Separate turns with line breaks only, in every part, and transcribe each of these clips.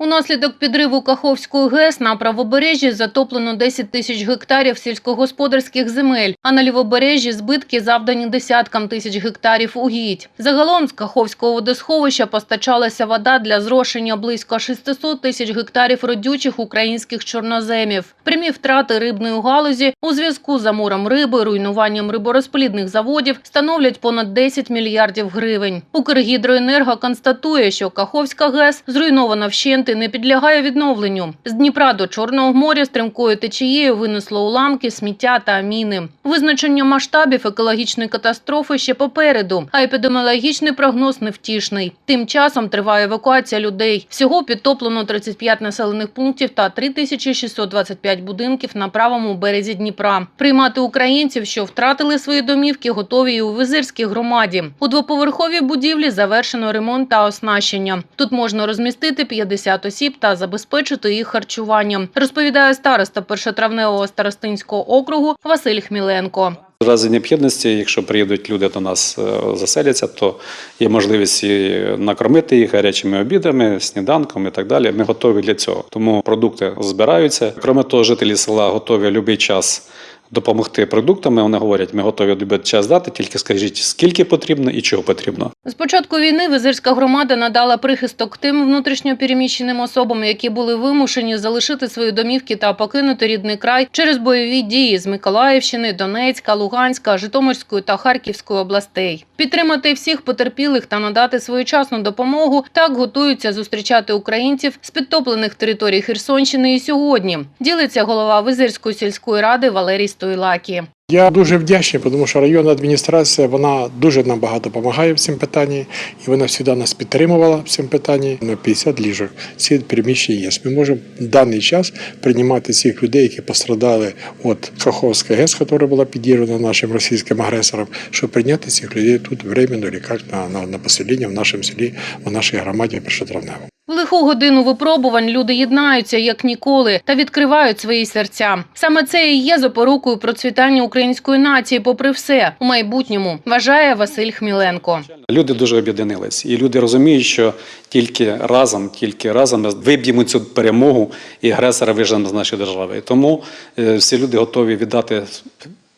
Унаслідок підриву Каховської ГЕС на правобережжі затоплено 10 тисяч гектарів сільськогосподарських земель, а на лівобережжі збитки завдані десяткам тисяч гектарів угідь. Загалом з Каховського водосховища постачалася вода для зрошення близько 600 тисяч гектарів родючих українських чорноземів. Прямі втрати рибної галузі у зв'язку з замором риби, руйнуванням риборозплідних заводів становлять понад 10 мільярдів гривень. Укргідроенерго констатує, що Каховська ГЕС зруйнована вщент і не підлягає відновленню. З Дніпра до Чорного моря стрімкою течією винесло уламки, сміття та міни. Визначення масштабів екологічної катастрофи ще попереду, а епідеміологічний прогноз невтішний. Тим часом триває евакуація людей. Всього підтоплено 35 населених пунктів та 3625 будинків на правому березі Дніпра. Приймати українців, що втратили свої домівки, готові і у Визирській громаді. У двоповерховій будівлі завершено ремонт та оснащення. Тут можна розмістити 50 осіб та забезпечити їх харчуванням, розповідає староста першотравневого старостинського округу Василь Хміленко.
В разі необхідності, якщо приїдуть люди до нас е, заселяться, то є можливість і накормити їх гарячими обідами, сніданком і так далі. Ми готові для цього. Тому продукти збираються. Крім того, жителі села готові будь-який час допомогти продуктами. Вони говорять, ми готові в час дати, тільки скажіть, скільки потрібно і чого потрібно.
З початку війни Визирська громада надала прихисток тим внутрішньопереміщеним особам, які були вимушені залишити свої домівки та покинути рідний край через бойові дії з Миколаївщини, Донецька, Луганська, Житомирської та Харківської областей. Підтримати всіх потерпілих та надати своєчасну допомогу так готуються зустрічати українців з підтоплених територій Херсонщини і сьогодні. Ділиться голова Визирської сільської ради Валерій Стойлакі.
Я дуже вдячний, тому що районна адміністрація вона дуже нам багато допомагає в цьому питанні, і вона завжди нас підтримувала в цьому питанні. На 50 ліжок ці приміщення є. Ми можемо в даний час приймати цих людей, які пострадали від Каховська ГЕС, яка була підірвана нашим російським агресором, щоб прийняти цих людей тут временно, як на, на, на поселення в нашому селі, в нашій громаді першотравнево.
В лиху годину випробувань люди єднаються як ніколи та відкривають свої серця. Саме це і є запорукою процвітання української нації, попри все у майбутньому, вважає Василь Хміленко.
Люди дуже об'єднанились, і люди розуміють, що тільки разом, тільки разом ми виб'ємо цю перемогу і агресора виженемо з нашої держави. Тому е, всі люди готові віддати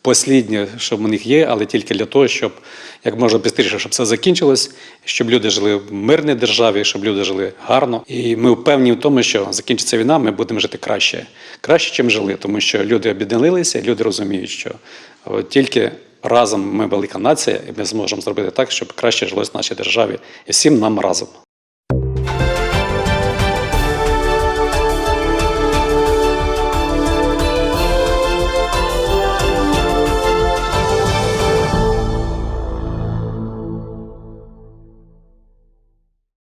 посліднє, що в них є, але тільки для того, щоб як можна швидше, щоб все закінчилось, щоб люди жили в мирній державі, щоб люди жили гарно. І ми впевнені в тому, що закінчиться війна, ми будемо жити краще, краще, ніж жили, тому що люди об'єдналися, люди розуміють, що тільки разом ми велика нація, і ми зможемо зробити так, щоб краще жилось в нашій державі і всім нам разом.